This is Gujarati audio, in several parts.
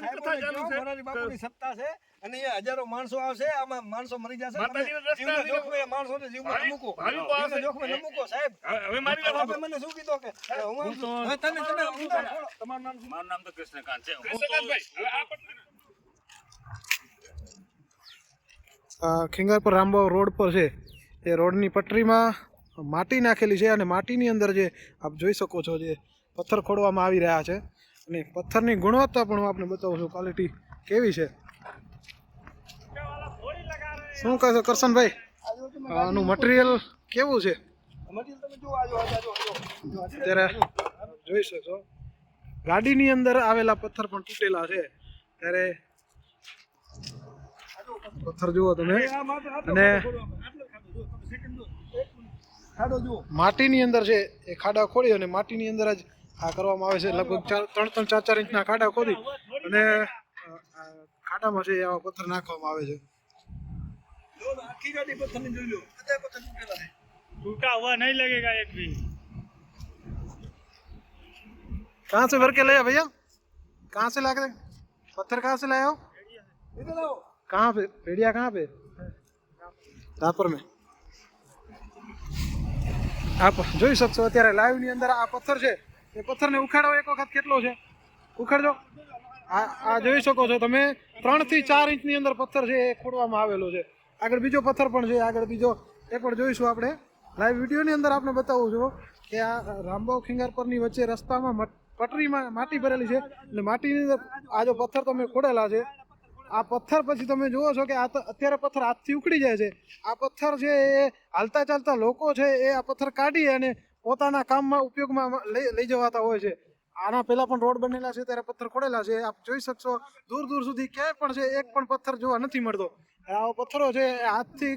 બાપુની કથા ચાલુ છે? મોરારી બાપુની સત્તા છે? અને અહીંયા હજારો માણસો આવશે આમાં માણસો મરી જશે. તમે માતાજીનો રસ્તા જીવના લીધો. જોખમે માણસોને જીવમાં મૂકો. ભાવિકો જોખમે ન મૂકો સાહેબ. હવે મારી વાત મને શું કીધું કે હું આમ છું. હવે તમે તમે હું તો છોડો. તમારું નામ મારું નામ તો કૃષ્ણકાંત છે. હું તો હવે આ પણ- રામબાવ રોડ પર છે. એ રોડની પટરીમાં માટી નાખેલી છે અને માટીની અંદર જે આપ જોઈ શકો છો જે પથ્થર ખોડવામાં આવી રહ્યા છે. અને પથ્થરની ગુણવત્તા પણ હું આપને બતાવું છું. ક્વોલિટી કેવી છે? શું કહેશો કરશનભાઈ? આનું મટીરિયલ કેવું છે? મટીરિયલ તમે જુઓ, આજો, આજો, આજો, આજો. જો, આજો. ત્યારે જોઈ શકો. ગાડીની અંદર આવેલા પથ્થર પણ તૂટેલા છે. ત્યારે પથ્થર જુઓ તમે. અને માટીની અંદર છે એ ખાડા ખોડી અને માટીની અંદર જ આ કરવામાં આવે છે લગભગ ચાર ત્રણ ત્રણ ચાર ચાર ઇંચના ખાડા ખોદી અને અ, આ ખાડામાં છે એ આવા પથ્થર નાખવામાં આવે છે જુઓ ને, આખી ગાડી પથ્થરની જોઈ લો બધા પથ્થર તૂટેલા છે टूटा हुआ नहीं लगेगा एक भी कहाँ से भर के लाया भैया कहाँ से ला के पत्थर कहाँ से लाए हो ઇધર આવો कहाँ पे पेड़िया कहाँ पे રાપર મેં આપ જોઈ શકશો અત્યારે લાઈવ ની અંદર આ પથ્થર છે એ પથ્થરને ઉખાડો એક વખત કેટલો છે? ઉખાડજો. આ આ જોઈ શકો છો તમે. ત્રણથી ચાર ઇંચની અંદર પથ્થર છે, એ ખોડવામાં આવેલો છે. આગળ બીજો પથ્થર પણ છે, આગળ બીજો. એ પણ જોઈશું આપણે. લાઈવ વિડીયોની અંદર આપણે બતાવું છું કે આ રામબાવ ખિંગાર પરની વચ્ચે રસ્તામાં પટરીમાં માટી ભરેલી છે. એટલે માટીની અંદર આ જો પથ્થર તમે ખોડેલા છે, આ પથ્થર પછી તમે જુઓ છો કે આ અત્યારે પથ્થર હાથથી ઉખડી જાય છે. આ પથ્થર છે, એ હાલતા ચાલતા લોકો છે, એ આ પથ્થર કાઢી અને પોતાના કામમાં ઉપયોગમાં લઈ જવાતા હોય છે. આના પહેલા પણ રોડ બનેલા છે, ત્યારે પથ્થર ખોડેલા છે. આપ જોઈ શકશો, દૂર દૂર સુધી ક્યાંય પણ છે, એક પણ પથ્થર જોવા નથી મળતો. આવા પથ્થરો છે હાથથી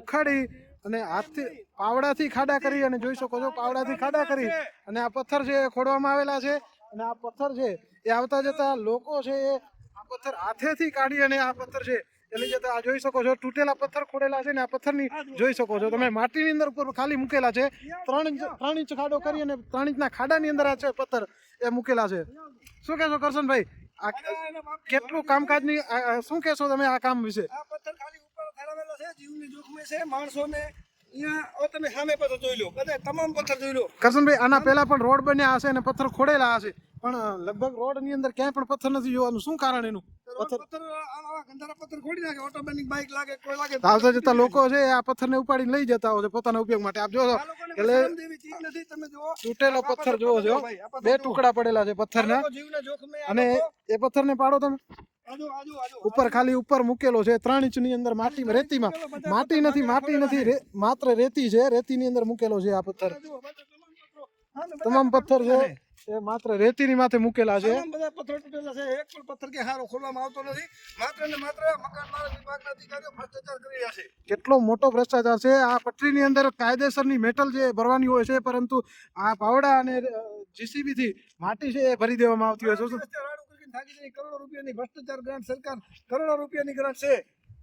ઉખાડી અને હાથથી પાવડાથી ખાડા કરી અને જોઈ શકો છો, પાવડાથી ખાડા કરી અને આ પથ્થર છે ખોડવામાં આવેલા છે. અને આ પથ્થર છે, એ આવતા જતા લોકો છે એ આ પથ્થર હાથેથી કાઢી અને આ પથ્થર છે લઈ જતા આ જોઈ શકો છો તૂટેલા પથ્થર ખોડેલા છે ને આ પથ્થરની જોઈ શકો છો. તમે માટીની અંદર ઉપર ખાલી મૂકેલા છે. ત્રણ ઇંચ ત્રણ ઇંચ ખાડો કરી અને ત્રણ ઇંચના ખાડાની અંદર આ છે પથ્થર એ મૂકેલા છે. શું કહેશો કરશનભાઈ? આ કેટલું કામકાજની શું કહેશો તમે આ કામ વિશે? આ પથ્થર ખાલી ઉપર ફેરવેલો છે જીવની જોખમે છે માણસોને તમે સામે પથ્થર જોઈ લો. કદાચ તમામ પથ્થર જોઈ લો. કરશનભાઈ આના પહેલા પણ રોડ બન્યા હશે અને પથ્થર ખોડેલા હશે. પણ લગભગ લગભગ રોડની અંદર ક્યાંય પણ પથ્થર નથી જોવાનું. શું કારણ એનું? આવતા જતા લોકો છે આ પથ્થરને ઉપાડીને લઈ જતા હોય છે પોતાના ઉપયોગ માટે. આપ એટલે તૂટેલો પથ્થર જોવો છો બે ટુકડા પડેલા છે પથ્થરના. અને એ પથ્થરને પાડો તમે. ઉપર ખાલી ઉપર મૂકેલો છે ત્રણ ઇંચની અંદર માટી રેતીમાં. માટી નથી માટી નથી માત્ર રેતી છે રેતી ની અંદર મૂકેલો છે આ પથ્થર. ને તમામ પથ્થર છે. એ માત્ર રેતીની માથે મૂકેલા છે. બધા પથ્થર તૂટેલા છે. એક પણ પથ્થર કે હારો ખોલવામાં આવતો નથી. માત્ર ને માત્ર મકાન માલિક વિભાગના અધિકારીઓ ભ્રષ્ટાચાર કરી રહ્યા છે. કેટલો મોટો ભ્રષ્ટાચાર છે. આ પટરીની અંદર કાયદેસરની મેટલ જે ભરવાની હોય છે પરંતુ આ પાવડા અને જીસીબી થી માટી છે એ ભરી દેવામાં આવતી હોય છે. કરોડો રૂપિયાની ભ્રષ્ટાચાર ગ્રાન્ટ સરકાર કરોડો રૂપિયાની ગ્રાન્ટ છે.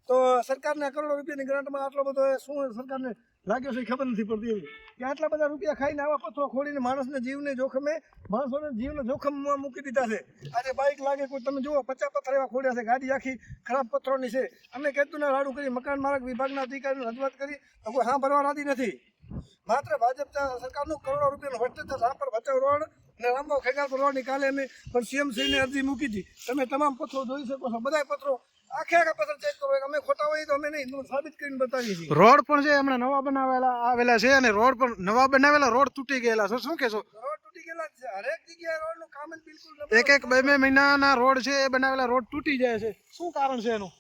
તો સરકારને કરોડો રૂપિયાની ગ્રાન્ટમાં આટલો બધો શું સરકારને લાગ્યો છે ખબર નથી પડતી કે આટલા બધા રૂપિયા ખાઈને આવા પથ્થરો ખોડીને માણસને જીવને જોખમે, માણસોને જીવને જોખમમાં મૂકી દીધા છે. આજે બાઇક લાગે કોઈ, તમે જુઓ, પચાસ પથ્થર એવા ખોડ્યા છે. ગાડી આખી ખરાબ પથ્થરોની છે. અમે કેતુના રાડું કરી, મકાન માર્ગ વિભાગના અધિકારીને રજૂઆત કરી, તો કોઈ હા ભરવા રાજી નથી. માત્ર ભાજપ સરકારનું કરોડો રૂપિયાનો ભ્રષ્ટાચાર રાપર ભચાઉ રોડ અને રામબાવ ખેગારપુર રોડની કાલે અમે. પણ સીએમ શ્રીને અરજી મૂકી હતી. તમે તમામ પત્રો જોઈ શકો છો. બધા પત્રો આખે આખા પત્ર ચેક કરો. અમે ખોટા હોય તો અમે નહીં સાબિત કરીને બતાવીએ રોડ પણ છે હમણાં નવા બનાવેલા આવેલા છે અને રોડ પણ નવા બનાવેલા રોડ તૂટી ગયેલા છે. શું નબળું એક એક બે બે મહિનાના રોડ છે એ બનાવેલા રોડ તૂટી જાય છે. શું કારણ છે એનું?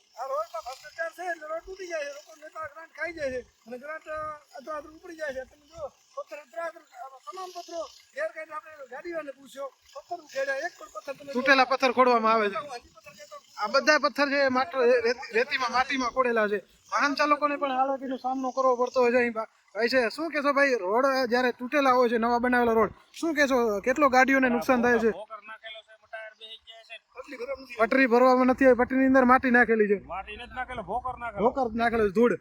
તૂટેલા પથ્થર ખોડવામાં આવે છે. આ બધા પથ્થર છે માત્ર રેતીમાં માટીમાં પોડેલા છે. વાહન ચાલકોને પણ હાલાકીનો સામનો કરવો પડતો હોય છે અહીં ભાઈ છે. શું કહેશો ભાઈ રોડ જ્યારે તૂટેલા હોય છે નવા બનાવેલા રોડ શું કહેશો? કેટલો ગાડીઓને નુકસાન થાય છે? પટરી ભરવામાં નથી આવી. પટરીની અંદર માટી નાખેલી છે. ભોકર નાખેલો. છે ધૂળ.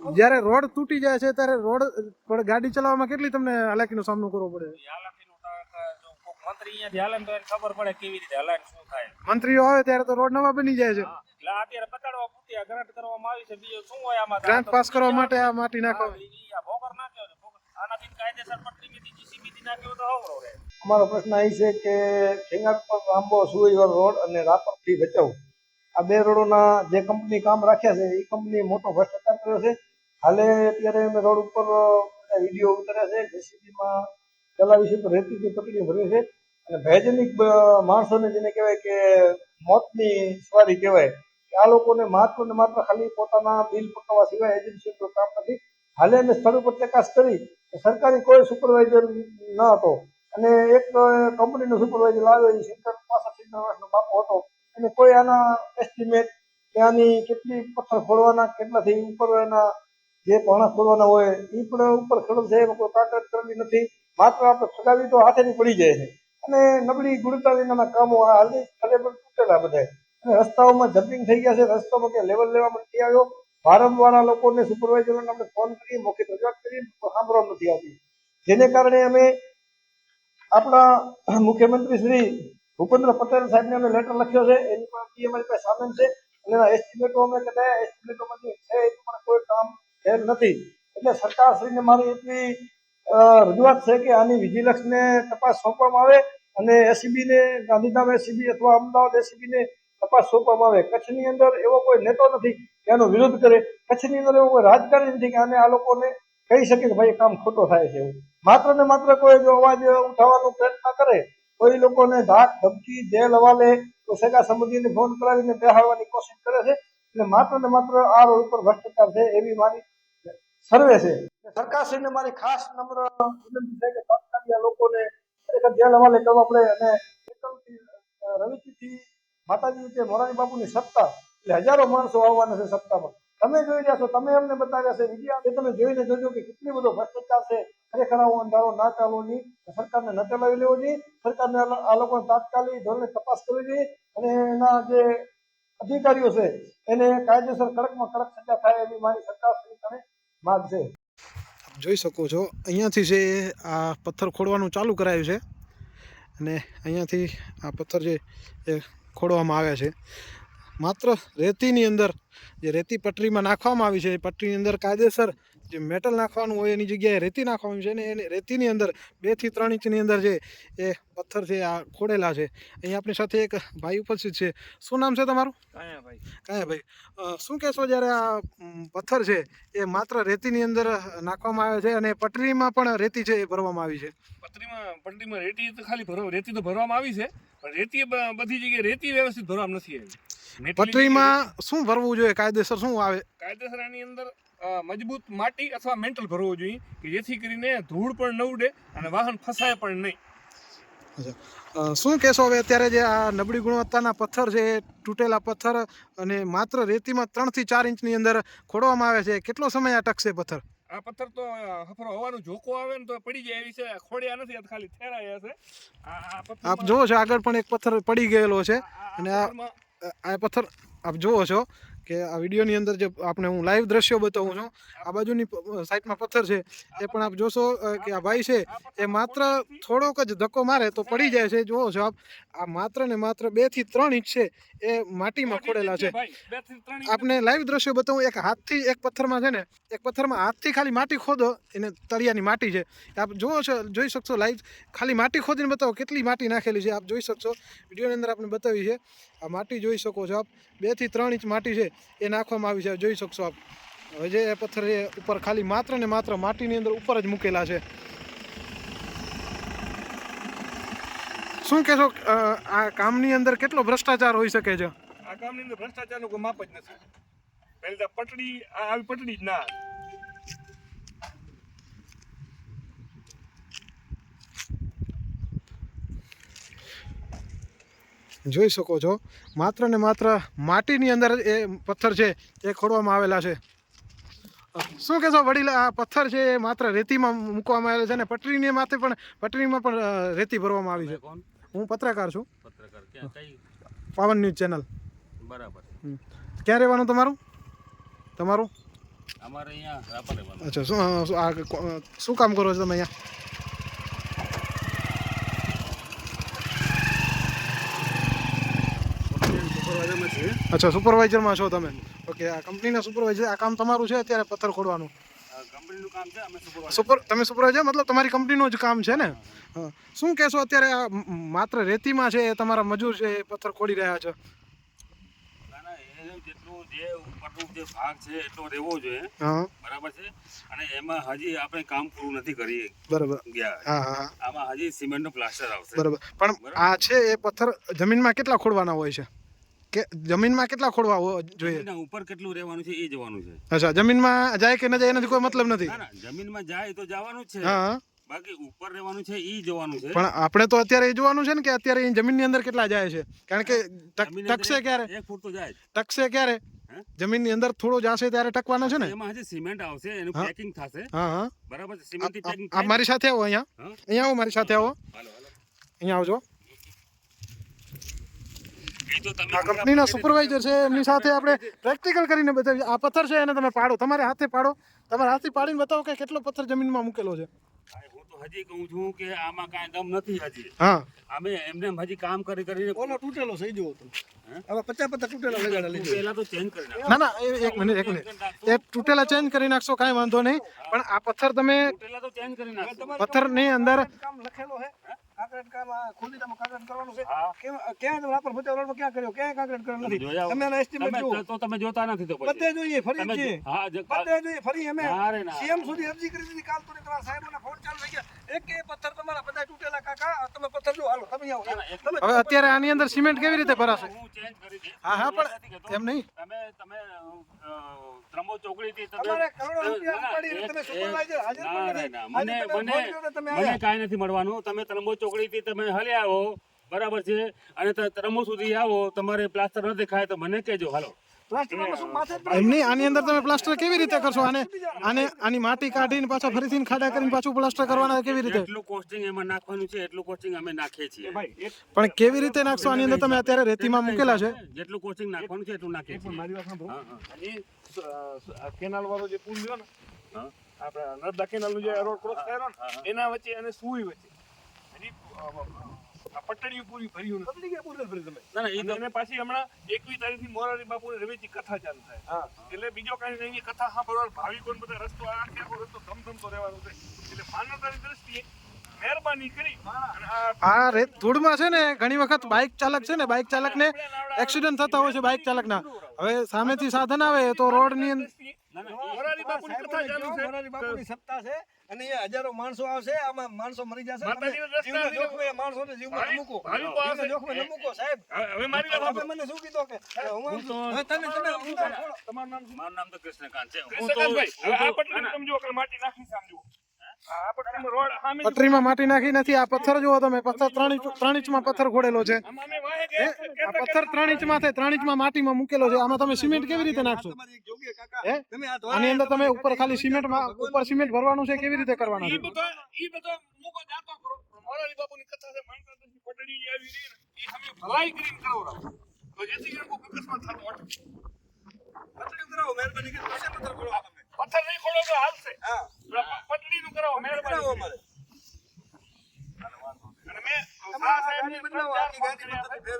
જ્યારે રોડ તૂટી જાય છે ત્યારે રોડ પર ગાડી ચલાવવામાં કેટલી તમને હાલાકીનો સામનો કરવો પડે છે હાલાકીનો તા- તા જો કોક મંત્રી અહીંયાથી હાલે તો એને ખબર પડે કેવી રીતે હલાય ને શું થાય. મંત્રીઓ આવે ત્યારે તો રોડ નવા બની જાય છે. હા. એટલે આ અત્યારે બતાડવા પૂરતી આ ગ્રાન્ટ કરવામાં આવી છે. બીજું શું હોય આમાં? ગ્રાન્ટ પાસ કરવા માટે આ માટી નાખો હા, ઈ આ ભોગર નાખ્યો છે. ભોગર. આનાથી કાયદેસર પટ્ટીથી જીસીબીથી નાખ્યો તો અવરો રહે. અમારો પ્રશ્ન એ છે કે ખેંગાર પર સુઈવર રોડ અને રાપરથી ભચાઉ આ બે રોડોના જે કંપની કામ રાખ્યા છે એ કંપની મોટો ભ્રષ્ટાચાર કર્યો છે. હાલે અત્યારે અમે રોડ ઉપર બધા વીડિયો ઉતર્યા છે જેસીબીમાં ચલાવી તો રેતીથી પકડી ભરે છે. અને બ- માણસોને જેને કહેવાય કે મોતની સવારી કહેવાય, કે આ લોકોને માત્ર ને માત્ર ખાલી પોતાના બિલ પકવવા સિવાય એજન્સીનું કામ નથી. હાલે અમે સ્થળ ઉપર ચકાસ કરી સરકારી કોઈ સુપરવાઇઝર ન હતો. અને એક કંપનીનો સુપરવાઇઝર લાવ્યો એ સિત્તેર પાસઠ સિત્તેર વર્ષનો બાપો હતો. અને કોઈ આના એસ્ટિમેટ કે આની કેટલી પથ્થર ખોડવાના કેટલાથી ઉપર એના જે પાણા ખોડવાના હોય એ પણ ઉપર ખડલ છે, એમાં કોઈ તાકાત કરેલી નથી. માત્ર આપણે ફગાવી તો હાથેથી પડી જાય છે. અને નબળી ગુણવત્તાના કામો આ હાલની પણ તૂટેલા બધા. અને રસ્તાઓમાં જમ્પિંગ થઈ ગયા છે, રસ્તામાં કે લેવલ લેવામાં નથી આવ્યો. વારંવાર લોકોને સુપરવાઇઝરોને આપણે ફોન કરી મૌખિક રજૂઆત કરી સાંભળવા નથી આવતી. જેને કારણે અમે આપણા મુખ્યમંત્રી શ્રી ભૂપેન્દ્ર પટેલ સાહેબને અમે લેટર લખ્યો છે. એની પણ અમારી પાસે સામેલ છે. અને એના એસ્ટિમેટો અમે કદાચ એસ્ટિમેટોમાં જે છે એ પણ કોઈ કામ થયેલ નથી. એટલે સરકારશ્રીને મારી એટલી રજૂઆત છે કે આની વિજિલન્સને તપાસ સોંપવામાં આવે અને એસીબી ને ગાંધીધામ એસીબી અથવા અમદાવાદ એસીબી ને તપાસ સોંપવામાં આવે. કચ્છની અંદર એવો કોઈ નેતો નથી કે આનો વિરોધ કરે. કચ્છની અંદર એવો કોઈ રાજકારણી નથી કે આને આ લોકોને કહી શકે કે ભાઈ કામ ખોટો થાય છે એવું. માત્ર ને માત્ર કોઈ જો અવાજ ઉઠાવવાનો પ્રયત્ન કરે એ લોકોને ધાક, ધમકી, જેલ હવાલે સગા સંબંધીને ફોન કરાવીને બેહાડવાની કોશિશ કરે છે. એટલે માત્ર ને માત્ર આ રોડ ઉપર ભ્રષ્ટાચાર છે એવી મારી સર્વે છે. સરકારશ્રીને મારી ખાસ નમ્ર વિનંતી છે કે તાત્કાલિક લોકોને ખરેખર જેલ હવાલે કરવા પડે અને એકલથી, રવિથી માતાજી તે મોરારી બાપુની સત્તા એટલે હજારો માણસો આવવાના છે સત્તામાં. તમે જોઈ રહ્યા છો તમે અમને બતાવ્યા છે વીડિયો એ તમે જોઈને જોજો કે કેટલી બધો ભ્રષ્ટાચાર છે. ખરેખર આવો અંધારો ના ચાલવો નહીં સરકારને ન ચલાવી લેવો જોઈએ સરકારને આ લોકોને તાત્કાલિક ધોરણે તપાસ કરવી જોઈએ અને એના જે અધિકારીઓ છે એને કાયદેસર કડકમાં કડક સજા થાય એવી મારી સરકાર શ્રી માંગ છે. જોઈ શકો છો. અહીંયાથી એ આ પથ્થર ખોડવાનું ચાલુ કરાયું છે અને અહીંયાથી આ પથ્થર જે એ ખોડવામાં આવ્યા છે. માત્ર રેતીની અંદર, જે રેતી પટરીમાં નાખવામાં આવી છે, એ પટરીની અંદર કાયદેસર જે મેટલ નાખવાનું હોય એની જગ્યાએ રેતી નાખવાનું છે ને એને રેતીની અંદર બેથી ત્રણ ઇંચની અંદર જે એ પથ્થર છે આ ખોડેલા છે. અહીં આપણી સાથે એક ભાઈ ઉપસ્થિત છે. શું નામ છે તમારું? કાયા ભાઈ. કાંઈ ભાઈ. શું કહેશો જ્યારે આ પથ્થર છે એ માત્ર રેતીની અંદર નાખવામાં આવે છે અને પટરીમાં પણ રેતી છે એ ભરવામાં આવી છે? પટરીમાં પટરીમાં રેતી તો ખાલી ભરવા રેતી તો ભરવામાં આવી છે પણ રેતી બધી જગ્યાએ રેતી વ્યવસ્થિત ભરવામાં નથી આવી. પટરીમાં શું ભરવું જોઈએ? કાયદેસર શું આવે? કાયદેસર આની અંદર મજબૂત માટી અથવા મેન્ટલ ભરવું જોઈએ કે જેથી કરીને ધૂળ પણ ન ઉડે અને વાહન ફસાય પણ નહીં. શું કહેશો હવે અત્યારે જે આ નબળી ગુણવત્તાના પથ્થર છે તૂટેલા પથ્થર અને માત્ર રેતીમાં ત્રણથી ચાર ઇંચની અંદર ખોડવામાં આવે છે કેટલો સમય આ ટકશે પથ્થર? આ પથ્થર તો હફરો હવાનું ઝોકો આવે ને તો પડી જાય એવી છે ખોડ્યા નથી ખાલી ઠેરાયા છે આપ જોવો જુઓ છો આગળ પણ એક પથ્થર પડી ગયેલો છે અને આ પથ્થર આપ જુઓ છો કે આ વિડીયોની અંદર જે આપણે હું લાઈવ દ્રશ્યો બતાવું છું, આ બાજુની સાઈડમાં પથ્થર છે, એ પણ આપ જોશો કે આ ભાઈ છે, એ માત્ર થોડોક જ ધક્કો મારે તો પડી જાય છે. જુઓ છો આપ આ માત્ર ને માત્ર બેથી ત્રણ ઇંચ છે, એ માટીમાં ખોડેલા છે. આપને લાઈવ દ્રશ્યો બતાવું, એક હાથથી એક પથ્થરમાં છે ને, એક પથ્થરમાં હાથથી ખાલી માટી ખોદો, એને તળિયાની માટી છે. આપ જુઓ છો, જોઈ શકશો લાઈવ ખાલી માટી ખોદીને બતાવો કેટલી માટી નાખેલી છે, આપ જોઈ શકશો. વિડીયોની અંદર આપણે બતાવી છે આ માટી જોઈ શકો છો આપ. બેથી ત્રણ ઇંચ માટી છે, એ નાખવામાં આવી છે. જોઈ શકશો આપ. હવે જે પથ્થર એ ઉપર ખાલી માત્ર ને માત્ર માટીની અંદર ઉપર જ મૂકેલા છે. શું કહેશો આ કામની અંદર કેટલો ભ્રષ્ટાચાર હોઈ શકે છે? આ કામની અંદર ભ્રષ્ટાચારનું કોઈ માપ જ નથી. પહેલી પટડી આવી પટડી જ ના જોઈ શકો છો. માત્ર ને માત્ર માટીની અંદર એ પથ્થર છે એ ખોડવામાં આવેલા છે. શું કહેશો વડીલ આ પથ્થર છે એ માત્ર રેતીમાં મૂકવામાં આવેલો છે અને પટરીની માથે પણ પટરીમાં પણ રેતી ભરવામાં આવી છે. હું પત્રકાર છું. પાવન ન્યૂઝ ચેનલ. બરાબર. ક્યાં રહેવાનું તમારું? તમારું? અમારે અહીંયા અચ્છા શું શું કામ કરો છો તમે અહીંયા? અચ્છા સુપરવાઇઝરમાં છો તમે? ઓકે આ કંપનીના સુપરવાઇઝર આ કામ તમારું છે અત્યારે પથ્થર ખોડવાનું? કંપનીનું કામ છે અમે સુપર તમે સુપરવાઇઝર મતલબ તમારી કંપનીનું જ કામ છે ને? શું કહેશો અત્યારે આ માત્ર રેતીમાં છે એ તમારા મજૂર છે એ પથ્થર ખોડી રહ્યા છે? જેટલું જે ઉપરનું જે ભાગ છે એટલો રહેવો જોઈએ. બરાબર છે? અને એમાં હજી આપણે કામ પૂરું નથી કરી બરાબર. ગયા. હા હા હા. આમાં હજી સિમેન્ટનું પ્લાસ્ટર આવશે. બરાબર. પણ આ છે એ પથ્થર જમીનમાં કેટલા ખોડવાના હોય છે? કે જમીનમાં કેટલા ખોડવા જોઈએ? જમીનના ઉપર કેટલું રહેવાનું છે એ જવાનું છે. અચ્છા જમીનમાં જાય કે ન જાય એનાથી કોઈ મતલબ નથી? ના ના જમીનમાં જાય તો જવાનું જ છે. હા. બાકી ઉપર રહેવાનું છે એ જોવાનું છે. પણ આપણે તો અત્યારે એ જોવાનું છે ને કે અત્યારે જમીનની અંદર કેટલા જાય છે? કારણ કે ટકશે ક્યારે? એક ફૂટ તો જાય ટકશે ક્યારે? જમીન જમીનની અંદર થોડો જાશે ત્યારે ટકવાનો છે ને? એમાં હજી સિમેન્ટ આવશે એનું પેકિંગ થશે. હા હા. બરાબર સિમેન્ટ પેકિંગ આપ મારી સાથે આવો અહીંયા? અહીંયા આવો મારી સાથે આવો. હાલો હાલો. અહીંયા આવજો. આ કંપનીના સુપરવાઇઝર છે એમની સાથે આપણે પ્રેક્ટિકલ કરીને બતાવીએ. આ પથ્થર છે એને તમે પાડો. તમારે હાથે પાડો. તમારે હાથથી પાડીને બતાવો કે કેટલો પથ્થર જમીનમાં મૂકેલો છે. હું તો હજી કહું છું કે આમાં કાંઈ દમ નથી હજી. હા. અમે એમને હજી કામ કરી કરીને ઓલો તૂટેલો થઈ જુઓ તમે. હે? હવે પચાસ પચાસ તૂટેલા લગાડેલા લીધે પહેલા તો ચેન્જ કરી નાખો. ના ના એ- એક મિનિટ એક મિનિટ એ તૂટેલા ચેન્જ કરી નાખશો કાંઈ વાંધો નહીં. પણ આ પથ્થર તમે પહેલા તો ચેન્જ કરી નાખો પથ્થરની અંદર લખેલો છે. કાંકરેટ કામ આ ખોદીનામાં કાંકરેટ કરવાનું છે? ક્યાં તમે વાપર ફતે રોડમાં ક્યાં કર્યો? ક્યાં કાંકરેટ કર્યો નથી? તમે એનો estimate તમે તો તમે જોતા નથી તો બધે જોઈએ ફરી તમે હા બધે જોઈએ ફરી અમે ના રે ના. સીએમ સુધી અરજી કરી દીધી. કાલ સુધી તમારા સાહેબોના ફોન ચાલુ થઈ ગયા. એક એ પથ્થર તમારા બધા તૂટેલા કાકા. તમે પથ્થર જો હાલો તમે આવો. ના, ના, એક- તમે હવે અત્યારે આની અંદર સિમેન્ટ કેવી રીતે ભરાશે? હું ચેન્જ કરી દઈશ. હા હા પણ એમ નહીં. તમે તમે ત્રંબો ચોકડી થી તમારે કરોડો રૂપિયા તમે હાજર આજે મને તમે મને. કાંઈ નથી મળવાનું. તમે ત્રંબો ચોકડીથી તમે હલ્યા આવો બરાબર છે? અને ત- સુધી આવો તમારે પ્લાસ્ટર ન દેખાય તો મને કહેજો હાલો. પ્લાસ્ટિકમાં શું માથે જ પડે? એમ નહીં આની અંદર તમે પ્લાસ્ટર કેવી રીતે કરશો? આને આને આની માટી કાઢીને પાછા ફરીથી ખાડા કરીને પાછું પ્લાસ્ટર કરવાના કેવી રીતે? એટલું કોસ્ટિંગ એમાં નાખવાનું છે એટલું કોસ્ટિંગ અમે નાખીએ છીએ. પણ કેવી રીતે નાખશો? આની અંદર તમે અત્યારે રેતીમાં મૂકેલા છે. જેટલું કોસ્ટિંગ નાખવાનું છે એટલું નાખીએ છીએ. મારી વાત સાંભળો. કેનાલ વાળો જે પુલ રહ્યો ને હા. આપણે નર્મદા કેનાલ જે રોડ ક્રોસ હા. ને એના વચ્ચે અને સુઈ વચ્ચે. આ પટડીઓ પૂરી ભર્યું નથી બદલી ગયા તમે. ના ના એ અને પાછી હમણાં એકવીસ તારીખથી મોરારી બાપુની રવેચી કથા ચાલુ થાય. એટલે બીજો કાંઈ નહીં કથા સાંભળવા ભાવિકોને બધા રસ્તો આખે આખો રસ્તો ધમધમતો રહેવાનો છે. એટલે માનવતાની દ્રષ્ટિએ મહેરબાની કરી આ આ રેત ધૂળમાં છે ને ઘણી વખત બાઇક ચાલક છે ને બાઇક ચાલકને એક્સિડન્ટ થતા હોય છે બાઇક ચાલકના. હવે સામેથી સાધન આવે તો રોડની અંદર ના ના એ- મોરારી બાપુની કથા ચાલુ છે. મોરારી બાપુની સત્તા છે અને અહીંયા હજારો માણસો આવશે આમાં માણસો મરી જશે માતાજીનો તમે દ્રષ્ટાંત જીવના જોખમે માણસોને જીવમાં ન મૂકો. જીવના જોખમે ન મૂકો સાહેબ. હવે હવે મારી વાત મને શું કીધું કે હું હું તો- તમે તમે તમારું નામ શું? મારું નામ તો કૃષ્ણકાંત છે. હું તો આ હું સમજો કે માટી નાખી સમજો. પટરીમાં માટી નાખી નથી. આ પથ્થર જુઓ તમે. પથ્થર ત્રણ ઇંચ ત્રણ ઇંચમાં પથ્થર ખોડેલો છે. આ પથ્થર ત્રણ ઇંચમાં થાય. ત્રણ ઇંચમાં માટીમાં મૂકેલો છે. આમાં તમે સિમેન્ટ કેવી રીતે નાખશો? હે? આની અંદર તમે ઉપર ખાલી સિમેન્ટમાં ઉપર સિમેન્ટ ભરવાનું છે કેવી રીતે કરવાનું છે? ભલાઈ કરીને પથ્થર નહીં ખોલો તો હાલશે. કરાવો મહેરબાની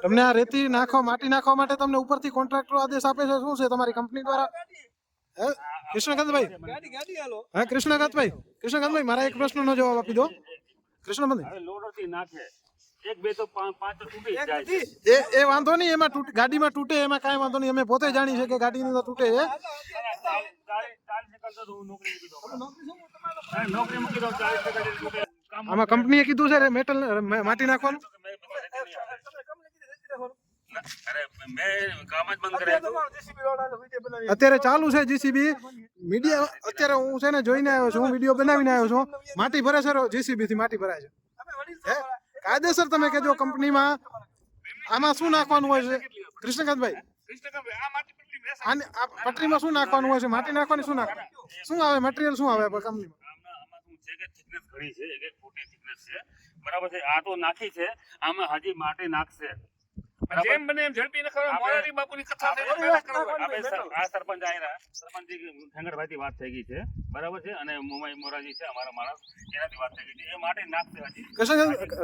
તમને આ રેતી નાખવા માટી નાખવા માટે તમને ઉપરથી કોન્ટ્રાક્ટર આદેશ આપે છે? શું છે તમારી કંપની દ્વારા? હે? કૃષ્ણકાંતભાઈ. ગાડી ગાડી હાલો. હા કૃષ્ણકાંતભાઈ. કૃષ્ણકાંતભાઈ મારા એક પ્રશ્નનો જવાબ આપી દો. હવે લોડરથી નાખે. એક બે તો પાંચ પાંચ તૂટી જાય છે. એ એ વાંધો નહીં એમાં તૂટ ગાડીમાં તૂટે એમાં કાંઈ વાંધો નહીં અમે પોતે જાણી છે કે ગાડીની અંદર તૂટે છે. નોકરી મૂકી દઉં. ચાલીસ આમાં કંપનીએ કીધું છે રે મેટલ માટી નાખવાનું. અત્યારે ચાલુ છે જીસીબી. મીડિયા અત્યારે હું છે ને જોઈને આવ્યો છું હું વીડિયો બનાવીને આવ્યો છું. માટી ભરે છે જીસીબી થી માટી ભરાય છે. હે કાયદેસર તમે કહેજો કંપનીમાં આમાં શું નાખવાનું હોય છે કૃષ્ણકાંતભાઈ પટરીમાં શું નાખવાનું હોય છે માટી નાખવાની શું નાખવાનું શું આવે મટીરિયલ શું આવે કંપનીમાં ઘણી છે એક એક ફૂટની છે બરાબર છે આ તો નાખી છે આમાં હજી માટી નાખશે જેમ બને એમ ઝડપી ન મોરારી બાપુની કથા. આપણે આ સરપંચ આયરા. સરપંચ ઠેંગણભાઈથી વાત થઈ ગઈ છે. બરાબર છે? અને મુંબઈ મોરાજી છે અમારા માણસ. એનાથી વાત થઈ ગઈ છે. એ માટે નાખશે હજી કરશન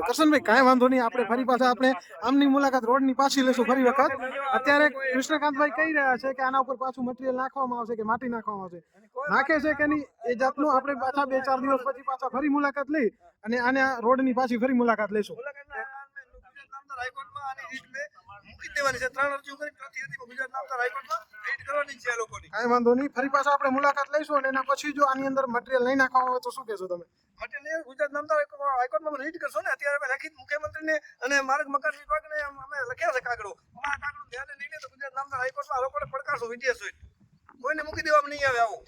કરશનભાઈ કાંઈ વાંધો નહીં. આપણે ફરી પાછા આપણે આમની મુલાકાત રોડની પાછી લેશું ફરી વખત. અત્યારે કૃષ્ણકાંતભાઈ કહી રહ્યા છે કે આના ઉપર પાછું મટીરિયલ નાખવામાં આવશે કે માટી નાખવામાં આવશે. નાખે છે કે નહીં એ જાતનું આપણે પાછા બે ચાર દિવસ પછી પાછા ફરી મુલાકાત લઈ અને આને રોડની પાછી ફરી મુલાકાત લઈશું. ગુજરાત હાઈકોર્ટમાં આની રીત મૂકી દેવાની છે. ત્રણ અરજીઓ કરી ચોથી અરજીમાં ગુજરાત નામદાર હાઈકોર્ટમાં રીટ કરવાની છે લોકોની. કાંઈ વાંધો નહીં. ફરી પાછા આપણે મુલાકાત લઈશું અને એના પછી જો આની અંદર મટીરિયલ નહીં નાખવામાં આવે તો શું કહેશો તમે? માટે ને ગુજરાત હાઈકોર્ટ- હાઈકોર્ટમાં રીટ કરશો ને. અત્યારે અમે લેખિત મુખ્યમંત્રીને અને માર્ગ મકાન વિભાગને અમે લખ્યા છે કાગળો અમારા કાગળો ધ્યાને નહીં લે તો ગુજરાત નામદાર હાઈકોર્ટમાં આ લોકોને પડકારશો વીડિયો કોઈને મૂકી દેવામાં નહીં આવે આવો.